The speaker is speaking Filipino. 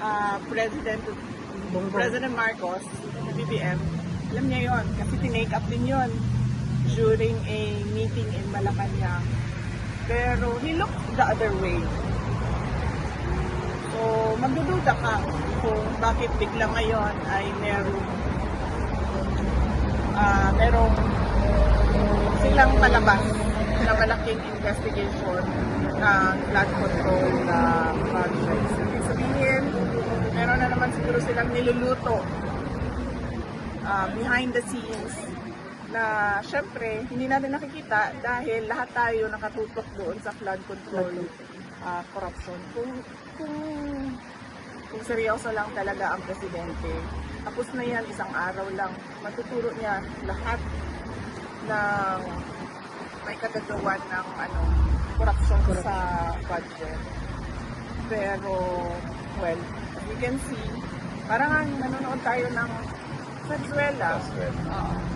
ah, President President Marcos, BBM, alam niya yon kasi tinake up din yon during a meeting in Malacanang. Pero he looked the other way. So, magdududa ka kung bakit bigla ngayon ay merong ah merong silang palabas na malaking investigation ng flood control na projects. Na naman siguro silang niluluto ah, behind the scenes na syempre hindi natin nakikita dahil lahat tayo nakatutok doon sa flood control ah, corruption. Kung, kung, kung seryoso lang talaga ang presidente, tapos na yan isang araw lang, matuturo niya lahat ng may kagagawan ng ano, corruption sa budget. Pero, well, as you can see, parang nanonood tayo ng. Oo.